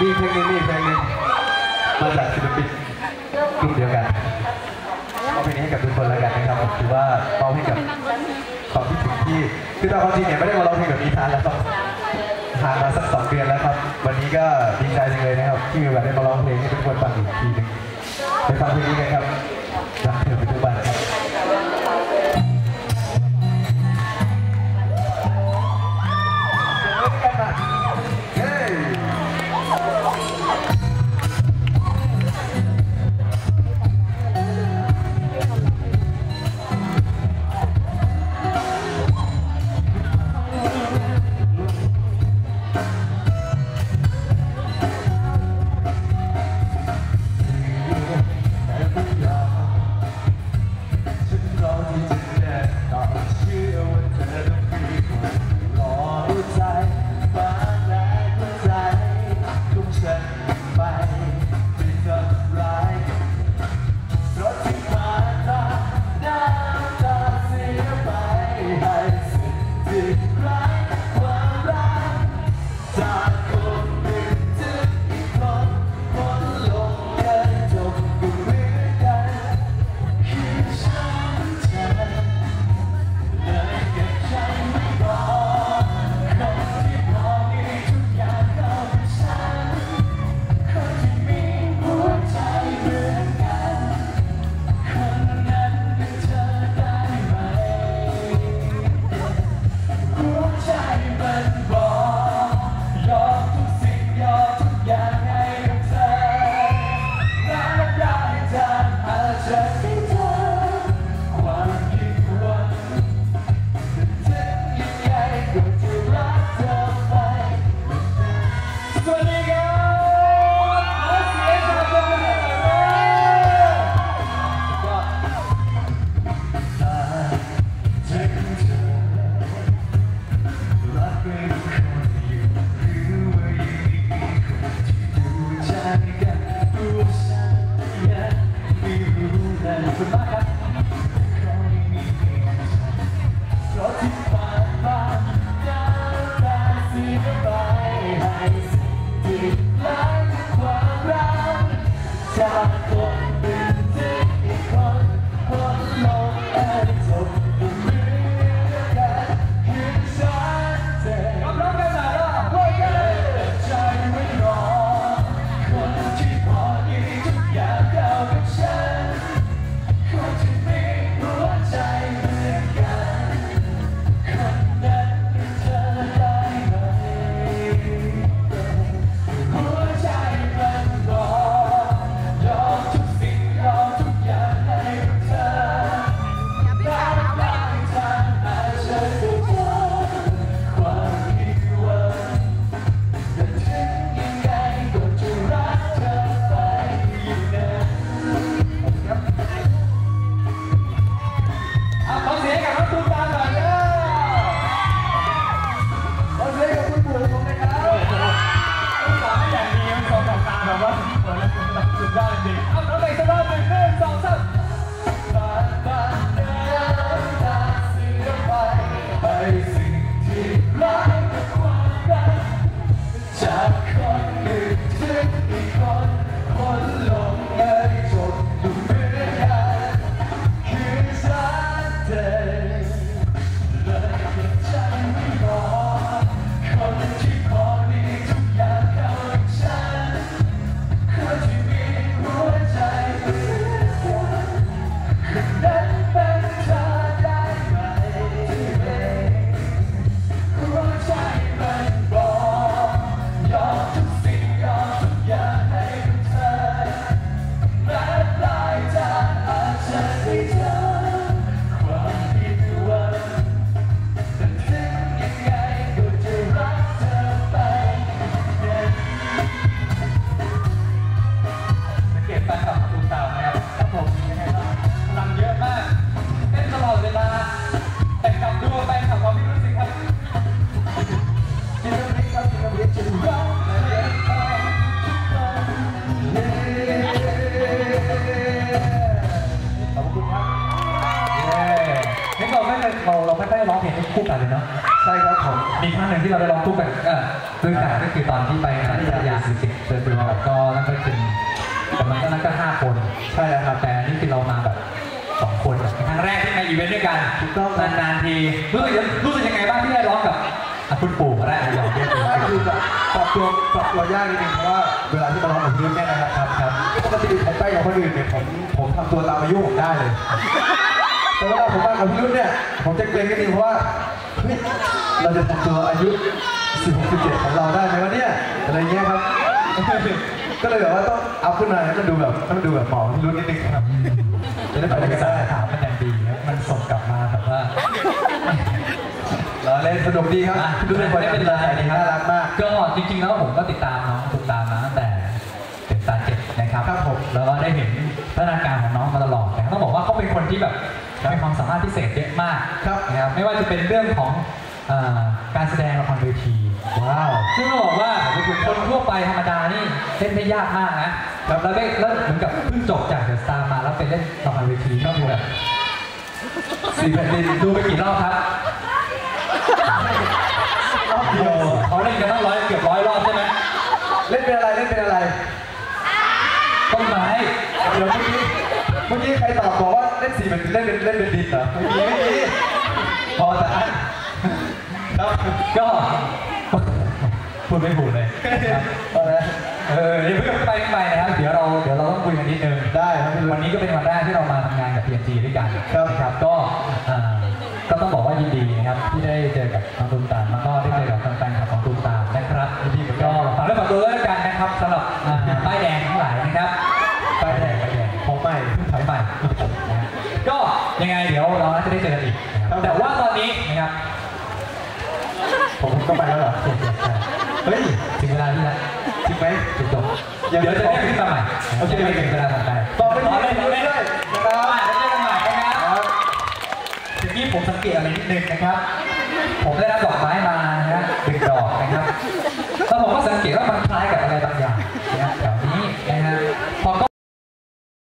มีเพลงนี้มีเพลงหนึงมาจากศิลปินกลุ่มเดียวกันเอาเพลงนี้ให้กับทุกคนแล้วกันนะครับผมถือว่าเอาให้กับความคิดถึงที่คือตามความจริงเนี่ยไม่ได้มาร้องเพลงแบบนี้นานแล้วครับห่านมาสักสองเดือนแล้วครับ วันนี้ก็ดีใจจังเลยนะครับ ที่มีโอกาสได้มาร้องเพลงให้ทุกคนฟังอีกทีหนึงไปฟังเพลงนี้กันครับรักเธอเป็นทุกวันครับ Come on. เราเราไม่ได้ร้องเพลงให้คู่กันเลยเนาะใช่ครับผมมีครั้งหนึ่งที่เราได้ร้องคู่กันเออด้วยกันก็คือตอนที่ไปงานที่ยาสิบสิบเซอร์ฟิวก็นั่นก็คือแต่มันก็นั้นก็ห้าคนใช่แล้วครับแต่นี่คือเรามาแบบสองคนครั้งแรกที่มาอีเวนต์ด้วยกันถูกต้องนานๆทีรู้สึกรู้สึกยังไงบ้างที่ได้ร้องกับคุณปู่ก็ได้ยเรียก็คือแบบปรับตัวปรับตัวยากนิดนึงเพราะว่าเวลาที่มาร้องกับพี่แน่นะครับครับปกติผมไปกับคนอื่นเนี่ยผมผมทำตัวตามอายุผมได้เลย แต่เวลาผมมากับพี่รุ่นเนี่ย ผมจะเกรงนิดนึงเพราะว่าเฮ้ยเราจะทำตัวอายุ 16 17 ของเราได้ไหมวะเนี่ย อะไรเงี้ยครับ ก็เลยแบบว่าต้องอัพขึ้นมาให้มันดูแบบให้มันดูแบบหมอพี่รุ่นนิดนึงครับ จะได้ไปแต่ด้วยภากันษาได้ถามมันยังดีนะมันส่งกลับมาแบบว่า เราเล่นสนุกดีครับพี่รุ่นเป็นคนไม่เป็นไรดีนะครับน่ารักมาก ก็จริงๆแล้วผมก็ติดตามน้องติดตามมาตั้งแต่เป็นตาเจ็ดนะครับครับผมแล้วก็ได้เห็นพัฒนาการของน้องมาตลอดแต่ต้องบอกว่าเขาเป็นคนที่แบบ มีความสามารถพิเศษเยอะมากครับนะครับไม่ว่าจะเป็นเรื่องของเอ่อการแสดงละครเวทีว้าวซึ่งต้องบอกว่าคนทั่วไปธรรมดานี่เล่นได้ยากมากนะแล้วได้แล้วเหมือนกับเพิ่งจบจากเดอะสตาร์มาแล้วไปเล่นละครเวทีก็คือแบบสี่แผ่นดินดูไปกี่รอบครับรอบเดียวเขาเล่นกันตั้งร้อยเกือบร้อยรอบใช่ไหมเล่นเป็นอะไรเล่นเป็นอะไรต้นไม้เดี๋ยวเมื่อกี้เมื่อกี้ใครตอบบอกว่าเล่นสีเป็นเล่นเป็นเล่นเป็นดินเหรอไม่มีไม่มีพอแต่อันครับก็พูดไม่ถูกเลยครับเอาละเออเดี๋ยวเพิ่งไปไปนะครับ เดี๋ยวเราเดี๋ยวเราต้องคุยกันนิดนึงได้ครับพี่รุ่วันนนี้ก็เป็นวันแรกที่เรามาทำงานกับ PNG ด้วยกันครับนะครับก็อ่าก็ต้องบอกว่ายินดีนะครับที่ได้ ยังไงเดี๋ยวเราน่าจะได้เจอกันอีกนะครับแต่ว่าตอนนี้นะครับ ผมก็ไปแล้วเหรอเจ็บเจ็บใช่เฮ้ยถึงเวลาที่แล้วจริงไหมจุดจบเดี๋ยวจะเรียกขึ้นมาใหม่โอเคไม่ถึงเวลาถัดไปต่อไปต่อนี้เลยต่อเลยด้วยนะนะคครัรับบเดี๋ยวเจอกันใหม่นะครับครับทีนี้ผมสังเกตอะไรนิดนึงนะครับ ผมได้รับดอกไม้มานะฮะหนึ่งดอกนะครับแล้วผมก็สังเกตว่ามันคล้าย